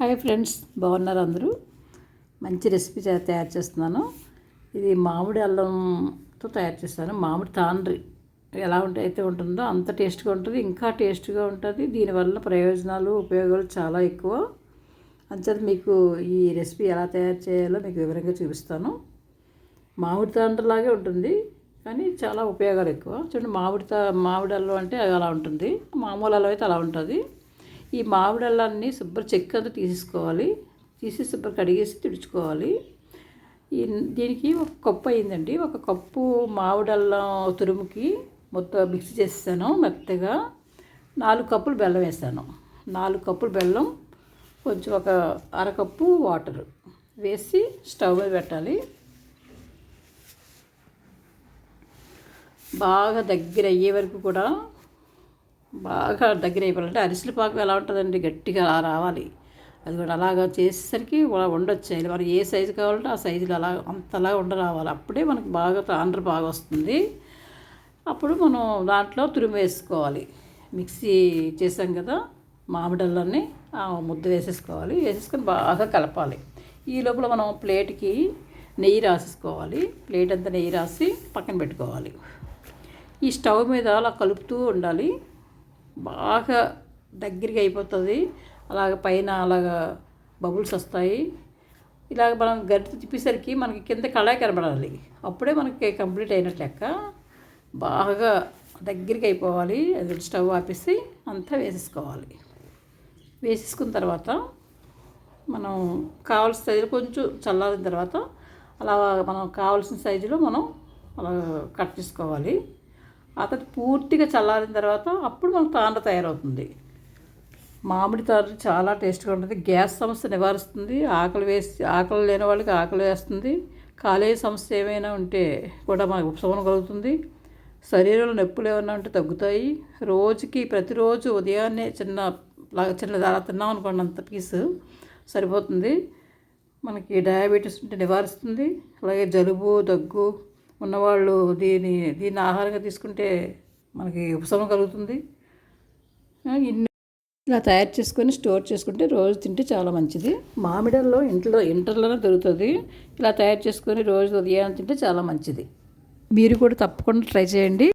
Hi friends బాగున్నారు అందరూ? మంచి రెసిపీ తయారు చేస్తున్నాను. ఇది మామిడి అల్లంతో తయారు చేస్తాను. మామిడి తాండ్రి ఎలా ఉంటే అయితే ఉంటుందో అంత టేస్ట్గా ఉంటుంది. ఇంకా టేస్ట్గా ఉంటుంది. దీనివల్ల ప్రయోజనాలు ఉపయోగాలు చాలా ఎక్కువ. అంచేది మీకు ఈ రెసిపీ ఎలా తయారు చేయాలో మీకు వివరంగా చూపిస్తాను. మామిడి తాండ్రిలాగే ఉంటుంది కానీ చాలా ఉపయోగాలు ఎక్కువ. చూడండి మామిడి తా మామిడి అల్లం అంటే అలా ఉంటుంది. మామూలు అల్లం అయితే అలా ఉంటుంది. ఈ మామిడి శుభ్ర చెక్క అంతా తీసేసుకోవాలి. తీసి శుభ్ర కడిగేసి తుడుచుకోవాలి. ఈ దీనికి ఒక కప్పు అయిందండి. ఒక కప్పు మామిడల్లం తురుముకి మొత్తం మిక్స్ చేస్తాను మెత్తగా. నాలుగు కప్పులు బెల్లం వేసాను. నాలుగు కప్పులు బెల్లం కొంచెం ఒక అరకప్పు వాటర్ వేసి స్టవ్ మీద పెట్టాలి. బాగా దగ్గర అయ్యే వరకు కూడా బాగా దగ్గర అయిపోవాలంటే అరిసెల పాకం ఎలా ఉంటుందండి? గట్టిగా అలా రావాలి. అది కూడా అలాగా చేసేసరికి ఉండొచ్చు ఉండొచ్చేయాలి మనం ఏ సైజు కావాలంటే ఆ సైజులో అలా అంతలా ఉండ రావాలి. అప్పుడే మనకు బాగా ఆండ్ర బాగా వస్తుంది. అప్పుడు మనం దాంట్లో తురుము వేసుకోవాలి. మిక్సీ చేసాం కదా మామిడల్లోనే ఆ ముద్ద వేసేసుకోవాలి. వేసేసుకొని బాగా కలపాలి. ఈ లోపల మనం ప్లేట్కి నెయ్యి రాసేసుకోవాలి. ప్లేట్ అంతా నెయ్యి రాసి పక్కన పెట్టుకోవాలి. ఈ స్టవ్ మీద అలా కలుపుతూ ఉండాలి. బాగా దగ్గరికి అయిపోతుంది. అలాగ పైన అలాగ బబుల్స్ వస్తాయి. ఇలాగ మనం గరిట తిప్పేసరికి మనకి కింద కళాయి కనబడాలి. అప్పుడే మనకి కంప్లీట్ అయినట్టు లెక్క బాగా దగ్గరికి అయిపోవాలి. అది స్టవ్ ఆపేసి అంతా వేసేసుకోవాలి. వేసేసుకున్న తర్వాత మనం కావాల్సిన సైజులో కొంచెం చల్లారిన తర్వాత అలా మనం కావాల్సిన సైజులో మనం అలా కట్ చేసుకోవాలి. ఆ తర్వాత పూర్తిగా చల్లారిన తర్వాత అప్పుడు మనకు తాండ్ర తయారవుతుంది. మామిడి తాండ్ర చాలా టేస్ట్గా ఉంటుంది. గ్యాస్ సమస్య నివారిస్తుంది. ఆకలి వేసి ఆకలి లేని వాళ్ళకి ఆకలి వేస్తుంది. కాలేయ సమస్య ఏమైనా ఉంటే కూడా మనకు ఉపశమనం కలుగుతుంది. శరీరంలో నొప్పులు ఏమైనా ఉంటే తగ్గుతాయి. రోజుకి ప్రతిరోజు ఉదయాన్నే చిన్న చిన్న దారా తిన్నాం అనుకోండి అంత పీసు సరిపోతుంది. మనకి డయాబెటీస్ ఉంటే నివారిస్తుంది. అలాగే జలుబు దగ్గు ఉన్నవాళ్ళు దీని దీన్ని ఆహారంగా తీసుకుంటే మనకి ఉపశమనం కలుగుతుంది. ఇన్ని ఇలా తయారు చేసుకొని స్టోర్ చేసుకుంటే రోజు తింటే చాలా మంచిది. మామిడల్లో ఇంట్లో ఇంటర్లోనే దొరుకుతుంది. ఇలా తయారు చేసుకొని రోజు ఉదయం తింటే చాలా మంచిది. మీరు కూడా తప్పకుండా ట్రై చేయండి.